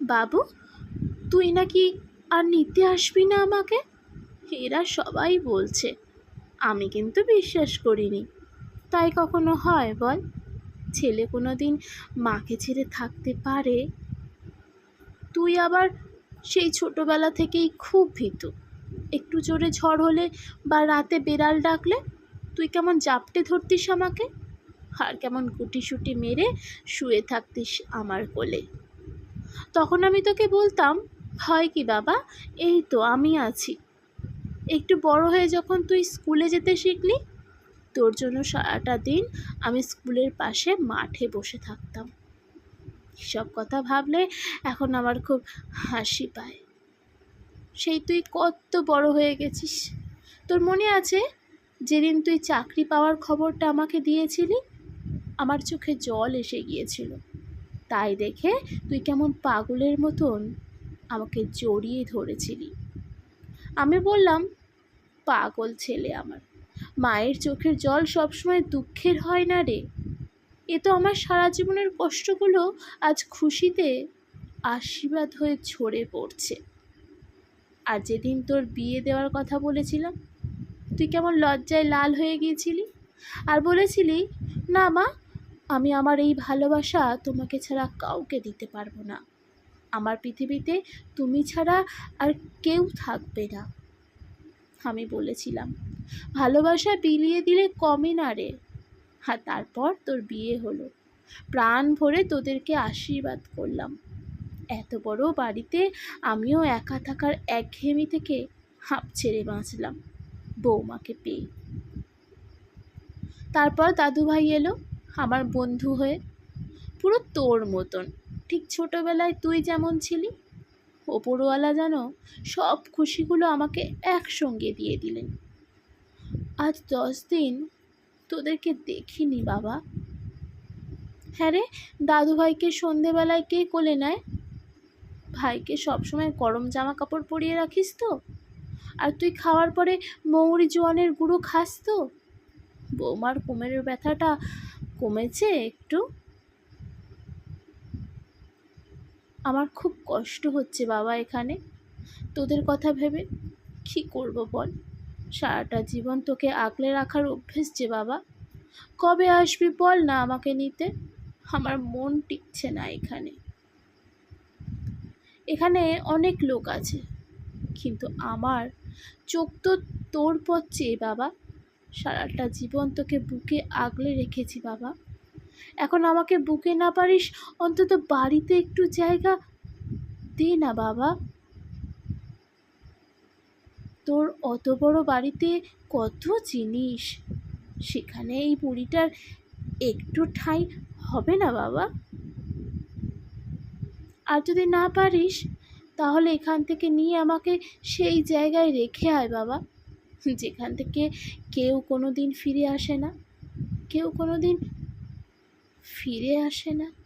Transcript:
বাবু, তুই নাকি আর নিতে আসবি না আমাকে? এরা সবাই বলছে, আমি কিন্তু বিশ্বাস করিনি। তাই কখনো হয় বল, ছেলে কোনো দিন মাকে ছেড়ে থাকতে পারে? তুই আবার সেই ছোটবেলা থেকেই খুব ভীতু। একটু জোরে ঝড় হলে বা রাতে বেড়াল ডাকলে তুই কেমন জাপটে ধরতিস আমাকে? আর কেমন গুটিসুটি মেরে শুয়ে থাকতিস আমার কোলে। তখন আমি তোকে বলতাম, হয় কি বাবা? এই তো আমি আছি। একটু বড় হয়ে যখন তুই স্কুলে যেতে শিখলি, তোর জন্য সারাটা দিন আমি স্কুলের পাশে মাঠে বসে থাকতাম। সব কথা ভাবলে এখন আমার খুব হাসি পায়। সেই তুই কত বড় হয়ে গেছিস। তোর মনে আছে যেদিন তুই চাকরি পাওয়ার খবরটা আমাকে দিয়েছিলি? আমার চোখে জল এসে গিয়েছিল। তাই দেখে তুই কেমন পাগলের মতন আমাকে জড়িয়ে ধরেছিলি। আমি বললাম, পাগল ছেলে আমার, মায়ের চোখের জল সবসময় দুঃখের হয় না রে। এ তো আমার সারা জীবনের কষ্টগুলো আজ খুশিতে আশীর্বাদ হয়ে ঝরে পড়ছে। আর যেদিন তোর বিয়ে দেওয়ার কথা বলেছিলাম, তুই কেমন লজ্জায় লাল হয়ে গিয়েছিলি? আর বলেছিলি, না মা আমি আমার এই ভালোবাসা তোমাকে ছাড়া কাউকে দিতে পারব না। আমার পৃথিবীতে তুমি ছাড়া আর কেউ থাকবে না। আমি বলেছিলাম, ভালোবাসা বিলিয়ে দিলে কমে না রে। আর তারপর তোর বিয়ে হলো। প্রাণ ভরে তোদেরকে আশীর্বাদ করলাম। এত বড় বাড়িতে আমিও একা থাকার একঘেয়েমি থেকে হাঁপ ছেড়ে বাঁচলাম বৌমাকে পেয়ে। তারপর দাদু ভাই এলো। আমার বন্ধু হয়ে, পুরো তোর মতন। ঠিক ছোটোবেলায় তুই যেমন ছিলি, ওপরওয়ালা যেন সব খুশিগুলো আমাকে একসঙ্গে দিয়ে দিলেন। আজ দশ দিন তোদেরকে দেখিনি বাবা। হ্যাঁ রে দাদু ভাইকে সন্ধেবেলায় কে কোলে নেয়? ভাইকে সবসময় গরম জামা কাপড় পরিয়ে রাখিস তো? আর তুই খাওয়ার পরে মৌরি জোয়ানের গুঁড়ো খাস তো? বৌমার কোমরের ব্যথাটা কমেছে একটু? আমার খুব কষ্ট হচ্ছে বাবা এখানে। তোদের কথা ভেবে কী করব বল? সারাটা জীবন তোকে আগলে রাখার অভ্যেস যে বাবা। কবে আসবি বল না আমাকে নিতে? আমার মন টিকছে না এখানে। এখানে অনেক লোক আছে, কিন্তু আমার চোখ তো তোর পথ চেয়ে বাবা। সারাটা জীবন তোকে বুকে আগলে রেখেছি, বাবা। এখন আমাকে বুকে না পারিস, অন্তত বাড়িতে একটু জায়গা দে না, বাবা। তোর অত বড় বাড়িতে কত জিনিস? সেখানে এই বুড়িটার একটু ঠাঁই হবে না, বাবা। আর যদি না পারিস, তাহলে এখান থেকে নিয়ে আমাকে সেই জায়গায় রেখে আয়, বাবা। যেখান থেকে কেউ কোনো দিন ফিরে আসে না। কেউ কোনো দিন ফিরে আসে না।